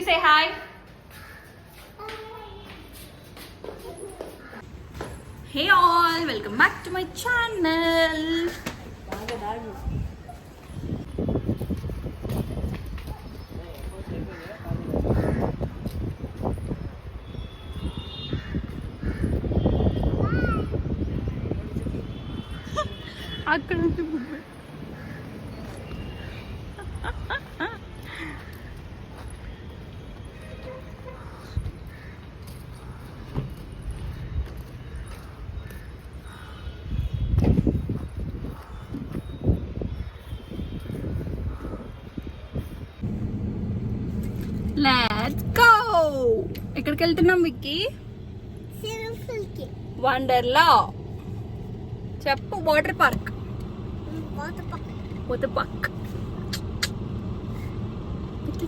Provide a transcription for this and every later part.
Say hi. Hey all, welcome back to my channel. ఎక్కడికి వెళ్తున్నాం విక్కీ వండర్లా. చెప్పు water park. Water park. Vicky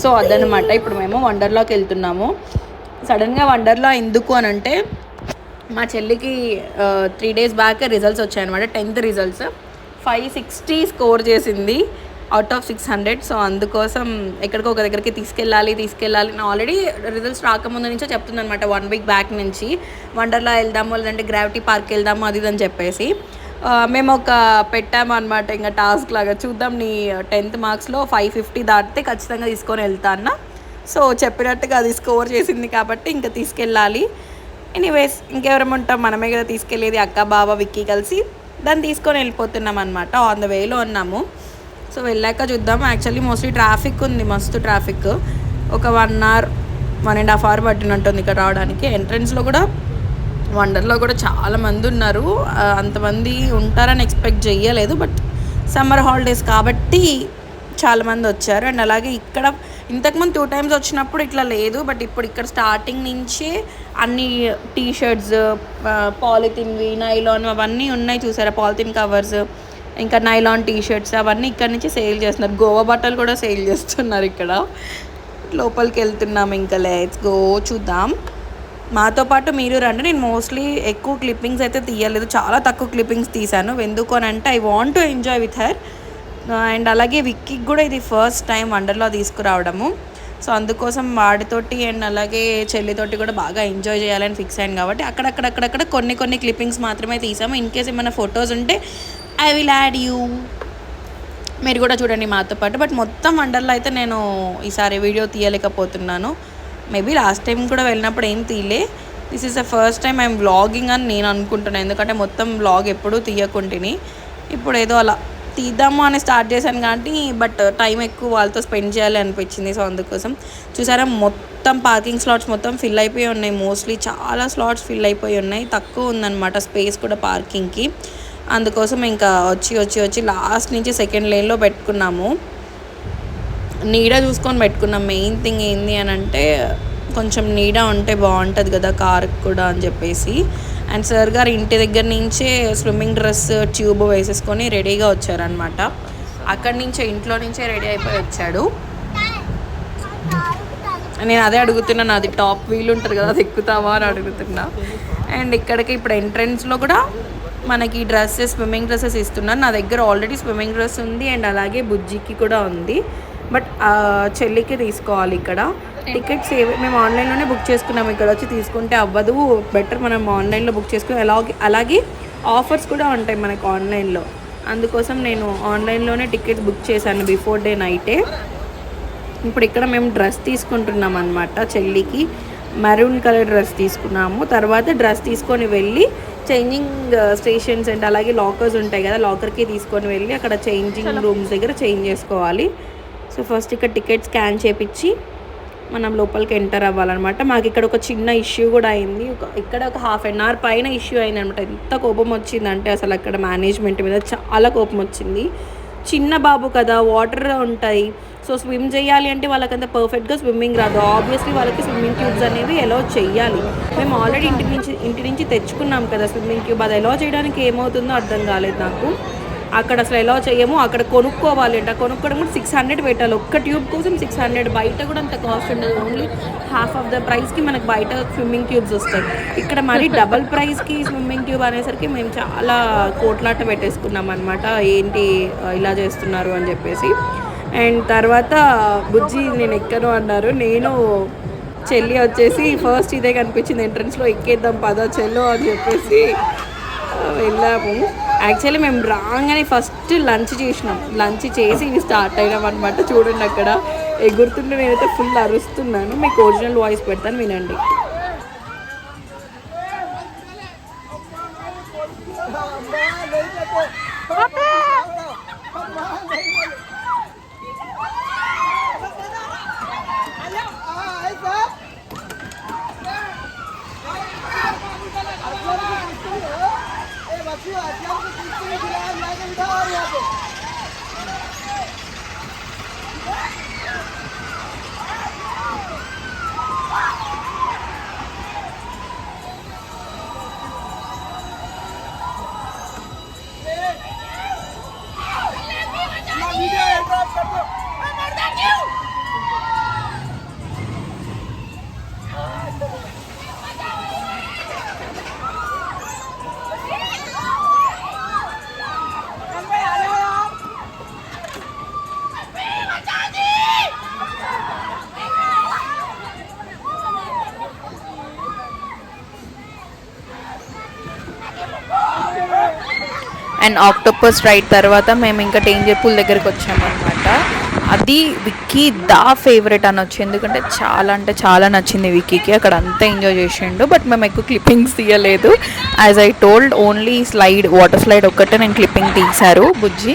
so అదనమాట ఇప్పుడు మేము వండర్లాకి వెళ్తున్నాము. సడన్గా వండర్లా ఎందుకు అని అంటే మా చెల్లికి త్రీ డేస్ బ్యాక్ రిజల్ట్స్ వచ్చాయన్నమాట. Tenth results five sixty score చేసింది. Out of six hundred so అందుకోసం ఎక్కడికో ఒక దగ్గరికి తీసుకెళ్ళాలి తీసుకెళ్ళాలి నేను ఆల్రెడీ రిజల్ట్స్ రాకముందు నుంచో చెప్తుంది అనమాట వన్ వీక్ బ్యాక్ నుంచి వండర్లా వెళ్దాము లేదంటే గ్రావిటీ పార్క్ వెళ్దాము అది అని చెప్పేసి. మేము ఒక పెట్టాము అనమాట ఇంకా టాస్క్ లాగా. చూద్దాం నీ టెన్త్ మార్క్స్లో ఫైవ్ ఫిఫ్టీ దాటితే ఖచ్చితంగా తీసుకొని వెళ్తా సో చెప్పినట్టుగా అది స్కోర్ చేసింది కాబట్టి ఇంకా తీసుకెళ్ళాలి. ఎనీవేస్ ఇంకెవరం ఉంటాం మనమే కదా తీసుకెళ్ళేది అక్క బావ విక్కీ కలిసి. దాన్ని తీసుకొని వెళ్ళిపోతున్నాం అనమాట ఆన్ ద వేలో ఉన్నాము. సో వెళ్ళాక చూద్దాం. యాక్చువల్లీ మోస్ట్లీ ట్రాఫిక్ ఉంది. మస్తు ట్రాఫిక్ ఒక one hour one and half hour పట్టినట్టుంది ఇక్కడ రావడానికి. ఎంట్రన్స్లో కూడా వండర్లో కూడా చాలామంది ఉన్నారు. అంతమంది ఉంటారని ఎక్స్పెక్ట్ చేయలేదు బట్ సమ్మర్ హాలిడేస్ కాబట్టి చాలామంది వచ్చారు. అండ్ అలాగే ఇక్కడ ఇంతకుముందు టూ టైమ్స్ వచ్చినప్పుడు ఇట్లా లేదు బట్ ఇప్పుడు ఇక్కడ స్టార్టింగ్ నుంచి అన్ని టీ షర్ట్స్ పాలిథిన్వి నైలాన్ అవన్నీ ఉన్నాయి చూసారా? పాలిథిన్ కవర్స్ ఇంకా నైలాన్ టీ షర్ట్స్ అవన్నీ ఇక్కడ నుంచి సేల్ చేస్తున్నారు. గోవా బట్టలు కూడా సేల్ చేస్తున్నారు ఇక్కడ. లోపలికి వెళ్తున్నాం ఇంకా. లెట్స్ గో చూద్దాం. మాతో పాటు మీరు రండి. నేను మోస్ట్లీ ఎక్కువ క్లిప్పింగ్స్ అయితే తీయలేదు. చాలా తక్కువ క్లిప్పింగ్స్ తీశాను. ఎందుకు అని అంటే I want to enjoy with her and అలాగే విక్కీకి కూడా ఇది ఫస్ట్ టైం వండర్లో తీసుకురావడము. సో అందుకోసం వాడితోటి అండ్ అలాగే చెల్లితోటి కూడా బాగా ఎంజాయ్ చేయాలని ఫిక్స్ అయ్యాను కాబట్టి అక్కడక్కడక్కడక్కడ కొన్ని కొన్ని క్లిప్పింగ్స్ మాత్రమే తీసాము. ఇన్ కేస్ ఏమైనా ఫొటోస్ ఉంటే ఐ విల్ యాడ్ యూ. మీరు కూడా చూడండి మాతో పాటు. బట్ మొత్తం వండర్లో అయితే నేను ఈసారి వీడియో తీయలేకపోతున్నాను. మేబీ లాస్ట్ టైం కూడా వెళ్ళినప్పుడు ఏం తీయలే. This is the first time I'm vlogging అని నేను అనుకుంటున్నాను ఎందుకంటే మొత్తం వ్లాగ్ ఎప్పుడూ తీయకుంటుని ఇప్పుడు ఏదో అలా తీద్దాము అని స్టార్ట్ చేశాను కాబట్టి బట్ టైం ఎక్కువ వాళ్ళతో స్పెండ్ చేయాలి అనిపించింది. సో అందుకోసం చూసారా మొత్తం పార్కింగ్ స్లాట్స్ మొత్తం ఫిల్ అయిపోయి ఉన్నాయి. మోస్ట్లీ చాలా స్లాట్స్ ఫిల్ అయిపోయి ఉన్నాయి. తక్కువ ఉందన్నమాట స్పేస్ కూడా పార్కింగ్కి అందుకోసం ఇంకా వచ్చి వచ్చి వచ్చి లాస్ట్ నుంచి సెకండ్ లేన్లో పెట్టుకున్నాము. నీడ చూసుకొని పెట్టుకున్నాం. మెయిన్ థింగ్ ఏంది అని అంటే కొంచెం నీడ ఉంటే బాగుంటుంది కదా కార్ కూడా అని చెప్పేసి. అండ్ సార్ గారు ఇంటి దగ్గర నుంచే స్విమ్మింగ్ డ్రెస్ ట్యూబ్ వేసేసుకొని రెడీగా వచ్చారనమాట అక్కడి నుంచే ఇంట్లో నుంచే రెడీ అయిపోయి వచ్చాడు. నేను అదే అడుగుతున్నాను అది టాప్ వీల్ ఉంటుంది కదా అది ఎక్కుతావా అని అడుగుతున్నా. అండ్ ఇక్కడికి ఇప్పుడు ఎంట్రన్స్లో కూడా మనకి డ్రెస్సెస్ స్విమ్మింగ్ డ్రెస్సెస్ ఇస్తున్నారు నా దగ్గర ఆల్రెడీ స్విమ్మింగ్ డ్రెస్ ఉంది అండ్ అలాగే బుజ్జికి కూడా ఉంది. బట్ చెల్లికి తీసుకోవాలి ఇక్కడ. టికెట్స్ ఏవి మేము ఆన్లైన్లోనే బుక్ చేసుకున్నాం ఇక్కడ వచ్చి తీసుకుంటే అవ్వదు. బెటర్ మనం ఆన్లైన్లో బుక్ చేసుకుని అలాగే అలాగే ఆఫర్స్ కూడా ఉంటాయి మనకు ఆన్లైన్లో. అందుకోసం నేను ఆన్లైన్లోనే టికెట్స్ బుక్ చేశాను బిఫోర్ డే నైటే. ఇప్పుడు ఇక్కడ మేము డ్రెస్ తీసుకుంటున్నాం అనమాట చెల్లికి. మెరూన్ కలర్ డ్రెస్ తీసుకున్నాము. తర్వాత డ్రెస్ తీసుకొని వెళ్ళి చేంజింగ్ స్టేషన్స్ అండ్ అలాగే లాకర్స్ ఉంటాయి కదా లాకర్కి తీసుకొని వెళ్ళి అక్కడ చేంజింగ్ రూమ్స్ దగ్గర చేంజ్ చేసుకోవాలి. సో ఫస్ట్ ఇక్కడ టికెట్ స్కాన్ చేపించి మనం లోపలికి ఎంటర్ అవ్వాలన్నమాట. మాకు ఇక్కడ ఒక చిన్న ఇష్యూ కూడా అయింది. ఒక ఇక్కడ ఒక హాఫ్ అన్ అవర్ పైన ఇష్యూ అయింది అనమాట ఎంత కోపం వచ్చిందంటే అసలు అక్కడ మేనేజ్మెంట్ మీద చాలా కోపం వచ్చింది. చిన్న బాబు కదా వాటర్ ఉంటాయి. సో స్విమ్ చేయాలి అంటే వాళ్ళకంత పర్ఫెక్ట్గా స్విమ్మింగ్ రాదు. ఆబ్వియస్లీ వాళ్ళకి స్విమ్మింగ్ ట్యూబ్స్ అనేవి ఎలా చేయాలి. మేము ఆల్రెడీ ఇంటి నుంచి ఇంటి నుంచి తెచ్చుకున్నాం కదా స్విమ్మింగ్ ట్యూబ్ అది ఎలా చేయడానికి ఏమవుతుందో అర్థం కాలేదు నాకు. అక్కడ అసలు ఎలా చేయము అక్కడ కొనుక్కోవాలి అంట. కొనుక్కోవడం కూడా సిక్స్ హండ్రెడ్ పెట్టాలి. ఒక్క ట్యూబ్ కోసం సిక్స్ హండ్రెడ్ బయట కూడా అంత కాస్ట్ ఉండదు. ఓన్లీ హాఫ్ ఆఫ్ ద ప్రైస్కి మనకు బయట స్విమ్మింగ్ ట్యూబ్స్ వస్తాయి. ఇక్కడ మరి డబల్ ప్రైస్కి స్విమ్మింగ్ ట్యూబ్ అనేసరికి మేము చాలా కోట్లాట పెట్టేసుకున్నాం అనమాట ఏంటి ఇలా చేస్తున్నారు అని చెప్పేసి. అండ్ తర్వాత బుజ్జి నేను ఎక్కను అన్నారు. నేను చెల్లి వచ్చేసి ఫస్ట్ ఇదే కనిపించింది. ఎంట్రన్స్లో ఎక్కేద్దాం పద చెల్లు అని చెప్పేసి వెళ్ళాము. యాక్చువల్లీ మేము రాగానే ఫస్ట్ లంచ్ చేసినాం. లంచ్ చేసి ఇవి స్టార్ట్ అయినాం అనమాట చూడండి అక్కడ ఎగురుతుంటే నేనైతే ఫుల్ అరుస్తున్నాను. మీకు ఒరిజినల్ వాయిస్ పెడతాను వినండి. સાક્ષી અત્યારે అండ్ ఆక్టోపస్ రైడ్ తర్వాత మేము ఇంకా డేంజర్ పూల్ దగ్గరికి వచ్చామన్నమాట. అది విక్కీ దా ఫేవరెట్ అనొచ్చు ఎందుకంటే చాలా అంటే చాలా నచ్చింది విక్కీకి. అక్కడ అంతా ఎంజాయ్ చేసిండు బట్ మేము ఎక్కువ క్లిప్పింగ్స్ తీయలేదు. As I told only slide water slide ఒక్కటే నేను క్లిప్పింగ్ తీశారు బుజ్జి.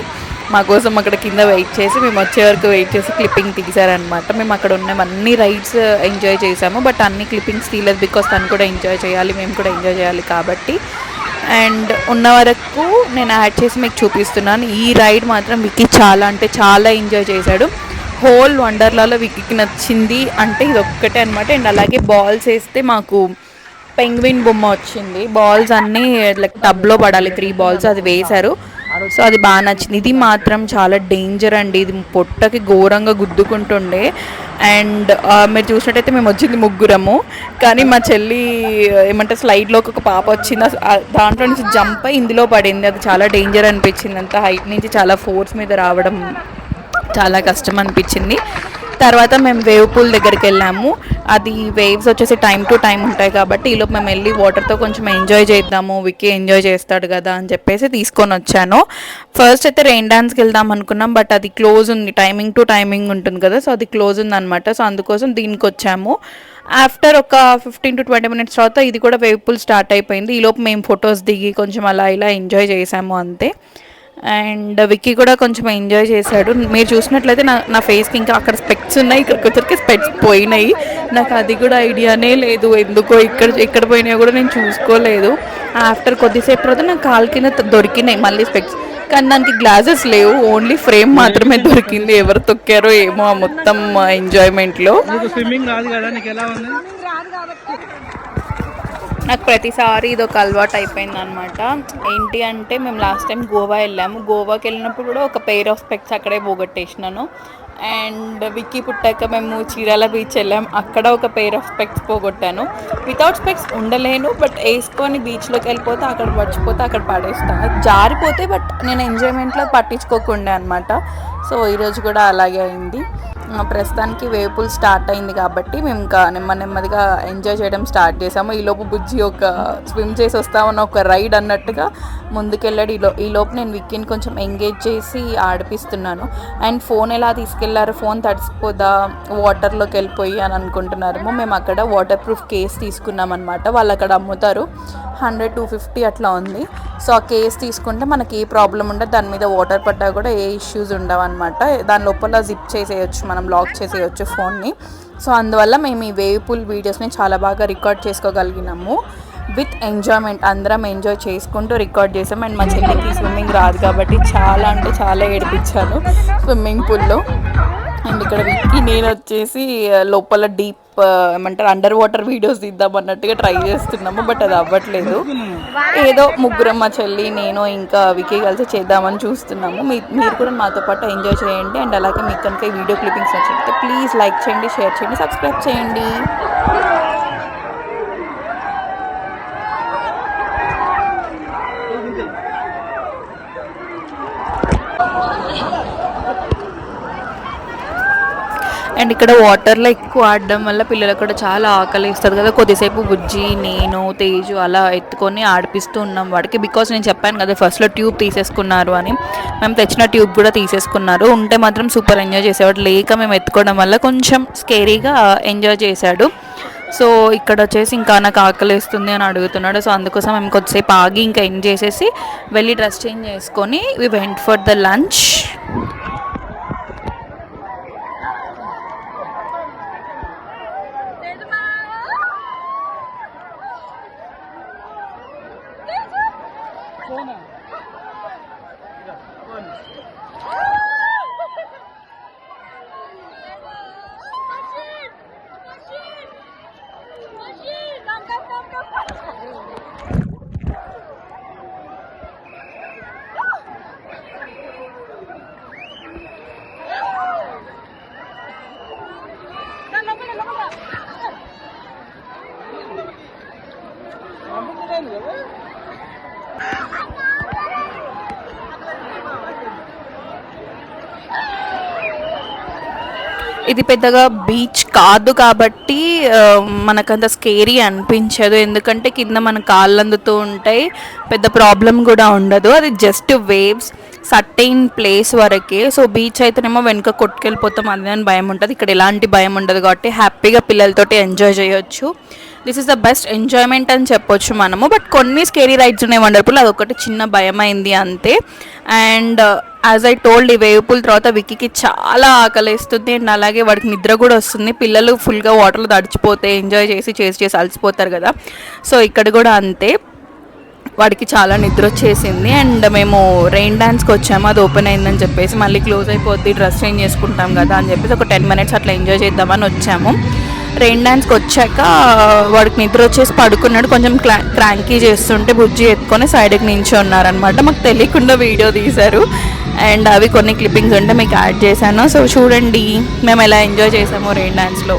మా కోసం అక్కడ కింద వెయిట్ చేసి మేము వచ్చే వరకు వెయిట్ చేసి క్లిప్పింగ్ తీశారనమాట మేము అక్కడ ఉన్న అన్ని రైడ్స్ ఎంజాయ్ చేసాము బట్ అన్ని క్లిప్పింగ్స్ తీయలేదు బికాస్ తను కూడా ఎంజాయ్ చేయాలి మేము కూడా ఎంజాయ్ చేయాలి కాబట్టి. అండ్ ఉన్న వరకు నేను యాడ్ చేసి మీకు చూపిస్తున్నాను. ఈ రైడ్ మాత్రం విక్కీ చాలా అంటే చాలా ఎంజాయ్ చేశాడు. హోల్ వండర్లాలో విక్కీకి నచ్చింది అంటే ఇది ఒక్కటే అనమాట అండ్ అలాగే బాల్స్ వేస్తే మాకు పెంగ్విన్ బొమ్మ వచ్చింది. బాల్స్ అన్నీ లైక్ టబ్లో పడాలి త్రీ బాల్స్ అది వేశారు. సో అది బాగా నచ్చింది. ఇది మాత్రం చాలా డేంజర్ అండి. ఇది పొట్టకి ఘోరంగా గుద్దుకుంటుండే. అండ్ మీరు చూసినట్టయితే మేము వచ్చింది ముగ్గురము. కానీ మా చెల్లి ఏమంటే స్లైడ్లోకి ఒక పాప వచ్చింది. దాంట్లో నుంచి జంప్ అయి ఇందులో పడింది. అది చాలా డేంజర్ అనిపించింది. అంత హైట్ నుంచి చాలా ఫోర్స్ మీద రావడం చాలా కష్టం అనిపించింది. తర్వాత మేము వేవ్ పూల్ దగ్గరికి వెళ్ళాము. అది వేవ్స్ వచ్చేసి టైం టు టైం ఉంటాయి కాబట్టి ఈలోపు మేము వెళ్ళి వాటర్తో కొంచెం ఎంజాయ్ చేద్దాము. విక్కీ ఎంజాయ్ చేస్తాడు కదా అని చెప్పేసి తీసుకొని వచ్చాను. ఫస్ట్ అయితే రెయిన్ డాన్స్కి వెళ్దాం అనుకున్నాం బట్ అది క్లోజ్ ఉంది. టైమింగ్ టు టైమింగ్ ఉంటుంది కదా సో అది క్లోజ్ ఉంది అనమాట సో అందుకోసం దీనికి వచ్చాము. ఆఫ్టర్ ఒక ఫిఫ్టీన్ టు ట్వంటీ మినిట్స్ తర్వాత ఇది కూడా వేవ్ పూల్ స్టార్ట్ అయిపోయింది. ఈలోపు మేము ఫొటోస్ దిగి కొంచెం అలా ఇలా ఎంజాయ్ చేసాము అంతే. అండ్ విక్కీ కూడా కొంచెం ఎంజాయ్ చేశాడు. మీరు చూసినట్లయితే నా నా ఫేస్కి ఇంకా అక్కడ స్పెక్ట్స్ ఉన్నాయి. ఇక్కడికి వచ్చరికి స్పెక్ట్స్ పోయినాయి. నాకు అది కూడా ఐడియానే లేదు. ఎందుకో ఇక్కడ ఎక్కడ పోయినాయో కూడా నేను చూసుకోలేదు. ఆఫ్టర్ కొద్దిసేపు తర్వాత నాకు కాలు కింద దొరికినాయి మళ్ళీ స్పెక్ట్స్. కానీ దానికి గ్లాసెస్ లేవు. ఓన్లీ ఫ్రేమ్ మాత్రమే దొరికింది. ఎవరు తొక్కారో ఏమో ఆ మొత్తం ఎంజాయ్మెంట్లో స్విమ్మింగ్ రాదు కదా? నీకు ఎలా ఉంది? నాకు ప్రతిసారి ఇది ఒక అలవాటు అయిపోయింది అనమాట ఏంటి అంటే మేము లాస్ట్ టైం గోవా వెళ్ళాము. గోవాకి వెళ్ళినప్పుడు కూడా ఒక పెయిర్ ఆఫ్ స్పెక్స్ అక్కడే పోగొట్టేసినాను. అండ్ విక్కీ పుట్టాక మేము చీరాల బీచ్ వెళ్ళాం. అక్కడ ఒక పెయిర్ ఆఫ్ స్పెక్స్ పోగొట్టాను. వితౌట్ స్పెక్స్ ఉండలేను బట్ వేసుకొని బీచ్లోకి వెళ్ళిపోతే అక్కడ మర్చిపోతే అక్కడ పడేస్తాను జారిపోతే బట్ నేను ఎంజాయ్మెంట్లో పట్టించుకోకుండా అనమాట. సో ఈరోజు కూడా అలాగే అయింది. ప్రస్తుతానికి వేపుల్ స్టార్ట్ అయింది కాబట్టి మేము ఇంకా నెమ్మ నెమ్మదిగా ఎంజాయ్ చేయడం స్టార్ట్ చేసాము. ఈలోపు బుజ్జి ఒక స్విమ్ చేసి వస్తామన్న ఒక రైడ్ అన్నట్టుగా ముందుకెళ్ళాడు. ఈలో ఈలోపు నేను విక్కీని కొంచెం ఎంగేజ్ చేసి ఆడిపిస్తున్నాను. అండ్ ఫోన్ ఎలా తీసుకెళ్ళారు? ఫోన్ తడిసిపోదా? వాటర్లోకి వెళ్ళిపోయి అని అనుకుంటున్నారేమో. మేము అక్కడ వాటర్ ప్రూఫ్ కేస్ తీసుకున్నాం అనమాట వాళ్ళు అక్కడ అమ్ముతారు. హండ్రెడ్ టూ ఫిఫ్టీ అట్లా ఉంది. సో ఆ కేస్ తీసుకుంటే మనకి ఏ ప్రాబ్లం ఉండదు. దాని మీద వాటర్ పడ్డా కూడా ఏ ఇష్యూస్ ఉండవు అనమాట దాని లోపల జిప్ చేసేయచ్చు మనం లాక్ చేసేయచ్చు ఫోన్ని. సో అందువల్ల మేము ఈ వేవ్ వీడియోస్ని చాలా బాగా రికార్డ్ చేసుకోగలిగినాము. విత్ ఎంజాయ్మెంట్ అందరం ఎంజాయ్ చేసుకుంటూ రికార్డ్ చేసాం. అండ్ మా చెల్లికి స్విమ్మింగ్ రాదు కాబట్టి చాలా అంటే చాలా ఏడిపించాను స్విమ్మింగ్ పూల్లో అండ్ ఇక్కడ నేను వచ్చేసి లోపల డీప్ ఏమంటారు అండర్ వాటర్ వీడియోస్ తీద్దాం అన్నట్టుగా ట్రై చేస్తున్నాము బట్ అది అవ్వట్లేదు. ఏదో ముగ్గురం మా చెల్లి నేను ఇంకా వికీ కలిసి చేద్దామని చూస్తున్నాము. మీ మీరు కూడా మాతో పాటు ఎంజాయ్ చేయండి అండ్ అలాగే మీకు కనుక ఈ వీడియో క్లిప్పింగ్స్ నచ్చితే ప్లీజ్ లైక్ చేయండి షేర్ చేయండి సబ్స్క్రైబ్ చేయండి. అండ్ ఇక్కడ వాటర్లో ఎక్కువ ఆడడం వల్ల పిల్లలకు కూడా చాలా ఆకలి ఇస్తుంది కదా. కొద్దిసేపు బుజ్జి నేను తేజు అలా ఎత్తుకొని ఆడిపిస్తూ ఉన్నాం వాడికి. బికాస్ నేను చెప్పాను కదా ఫస్ట్లో ట్యూబ్ తీసేసుకున్నారు అని. మేము తెచ్చిన ట్యూబ్ కూడా తీసేసుకున్నారు. ఉంటే మాత్రం సూపర్ ఎంజాయ్ చేసేవాడు. లేక మేము ఎత్తుకోవడం వల్ల కొంచెం స్కేరీగా ఎంజాయ్ చేశాడు. సో ఇక్కడ వచ్చేసి ఇంకా నాకు ఆకలి వేస్తుంది అని అడుగుతున్నాడు. సో అందుకోసం మేము కొద్దిసేపు ఆగి ఇంకా ఎండ్ చేసేసి వెళ్ళి డ్రెస్ చేంజ్ చేసుకొని we went for the lunch ఇది పెద్దగా బీచ్ కాదు కాబట్టి మనకంత స్కేరీ అనిపించదు. ఎందుకంటే కింద మన కాళ్ళు అందుతూ ఉంటాయి. పెద్ద ప్రాబ్లం కూడా ఉండదు. అది జస్ట్ వేవ్స్ సర్టైన్ ప్లేస్ వరకే. సో బీచ్ అయితేనేమో వెనుక కొట్టుకెళ్ళిపోతాం. అది అని భయం ఉంటుంది. ఇక్కడ ఎలాంటి భయం ఉండదు కాబట్టి హ్యాపీగా పిల్లలతోటి ఎంజాయ్ చేయొచ్చు. This is the best enjoyment అని చెప్పొచ్చు మనము. బట్ కొన్ని స్కేరీ రైడ్స్ ఉన్నాయి వండర్ఫుల్ అదొకటి చిన్న భయం అయింది అంతే. అండ్ యాజ్ ఐ టోల్డ్ ఈ వేపుల పూల్ తర్వాత విక్కీకి చాలా ఆకలిస్తుంది అండ్ అలాగే వాడికి నిద్ర కూడా వస్తుంది. పిల్లలు ఫుల్గా వాటర్లో తడిచిపోతే ఎంజాయ్ చేసి చేసి చేసి అలసిపోతారు కదా. సో ఇక్కడ కూడా అంతే. వాడికి చాలా నిద్ర వచ్చేసింది అండ్ మేము రెయిన్ డ్యాన్స్కి వచ్చాము. అది ఓపెన్ అయిందని చెప్పేసి మళ్ళీ క్లోజ్ అయిపోద్ది. డ్రెస్ చేంజ్ చేసుకుంటాం కదా అని చెప్పేసి ఒక టెన్ మినిట్స్ అట్లా ఎంజాయ్ చేద్దామని వచ్చాము. రెయిన్ డ్యాన్స్కి వచ్చాక వాడికి నిద్ర వచ్చేసి పడుకున్నాడు. కొంచెం క్లా క్రాంకీ చేస్తుంటే బుజ్జి ఎత్తుకొని సైడ్కి నించి ఉన్నారనమాట మాకు తెలియకుండా వీడియో తీశారు. అండ్ అవి కొన్ని క్లిప్పింగ్స్ ఉంటే మీకు యాడ్ చేశాను. సో చూడండి మేము ఎలా ఎంజాయ్ చేసాము రెయిన్ డ్యాన్స్లో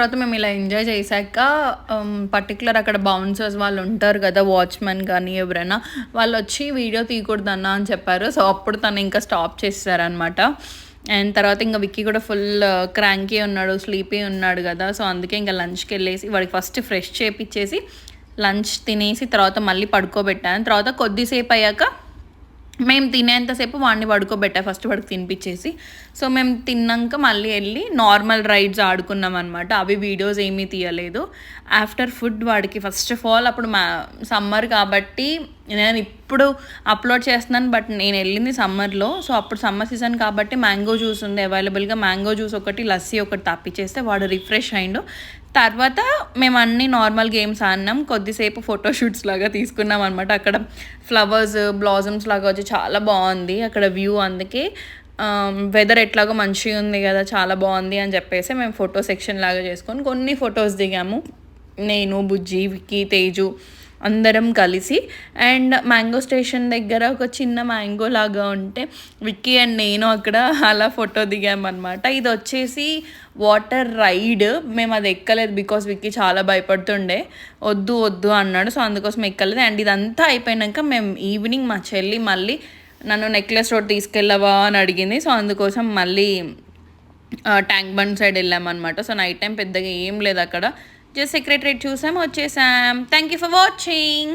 తర్వాత మేము ఇలా ఎంజాయ్ చేశాక um, పర్టికులర్ అక్కడ బౌన్సర్స్ వాళ్ళు ఉంటారు కదా వాచ్మెన్ కానీ ఎవరైనా వాళ్ళు వచ్చి వీడియో తీయకూడదన్నా అని చెప్పారు. సో అప్పుడు తను ఇంకా స్టాప్ చేస్తారనమాట అండ్ తర్వాత ఇంకా విక్కీ కూడా ఫుల్ క్రాంకీ uh, ఉన్నాడు స్లీపీ ఉన్నాడు కదా. సో అందుకే ఇంకా లంచ్కి వెళ్ళేసి వాడికి ఫస్ట్ ఫ్రెష్ చేపిచ్చేసి లంచ్ తినేసి తర్వాత మళ్ళీ పడుకోబెట్టాను. తర్వాత కొద్దిసేపు అయ్యాక మేము తినేంతసేపు వాడిని పడుకోబెట్టా. ఫస్ట్ వాడికి తినిపించేసి. సో మేము తిన్నాక మళ్ళీ వెళ్ళి నార్మల్ రైడ్స్ ఆడుకున్నాం అనమాట అవి వీడియోస్ ఏమీ తీయలేదు. ఆఫ్టర్ ఫుడ్ వాడికి ఫస్ట్ ఆఫ్ ఆల్ అప్పుడు మా సమ్మర్ కాబట్టి నేను ఇప్పుడు అప్లోడ్ చేస్తున్నాను. బట్ నేను వెళ్ళింది సమ్మర్లో. సో అప్పుడు సమ్మర్ సీజన్ కాబట్టి మ్యాంగో జ్యూస్ ఉంది. అవైలబుల్గా మ్యాంగో జ్యూస్ ఒకటి లస్సీ ఒకటి తప్పిచ్చేస్తే వాడు రిఫ్రెష్ అయిండు. తర్వాత మేము అన్ని నార్మల్ గేమ్స్ ఆడినాం. కొద్దిసేపు ఫోటోషూట్స్ లాగా తీసుకున్నాం అనమాట అక్కడ ఫ్లవర్స్ బ్లాజమ్స్ లాగా వచ్చి చాలా బాగుంది. అక్కడ వ్యూ అందుకే వెదర్ ఎట్లాగో మంచిగా ఉంది కదా చాలా బాగుంది అని చెప్పేసి మేము ఫోటో సెక్షన్ లాగా చేసుకొని కొన్ని ఫొటోస్ దిగాము. నేను బుజ్జి విక్కీ తేజు అందరం కలిసి. అండ్ మ్యాంగో స్టేషన్ దగ్గర ఒక చిన్న మ్యాంగో లాగా ఉంటే విక్కీ అండ్ నేను అక్కడ అలా ఫోటో దిగామన్నమాట. ఇది వచ్చేసి వాటర్ రైడ్. మేము అది ఎక్కలేదు బికాస్ విక్కీ చాలా భయపడుతుండే. వద్దు వద్దు అన్నాడు. సో అందుకోసం ఎక్కలేదు. అండ్ ఇదంతా అయిపోయినాక మేము ఈవినింగ్ మా చెల్లి మళ్ళీ నన్ను నెక్లెస్ రోడ్ తీసుకెళ్ళవా అని అడిగింది. సో అందుకోసం మళ్ళీ ట్యాంక్ బండ్ సైడ్ వెళ్ళామన్నమాట. సో నైట్ టైం పెద్దగా ఏం లేదు అక్కడ. జస్ట్ సెక్రటరేట్ చూసాం వచ్చేసాం థ్యాంక్ యూ ఫర్ వాచింగ్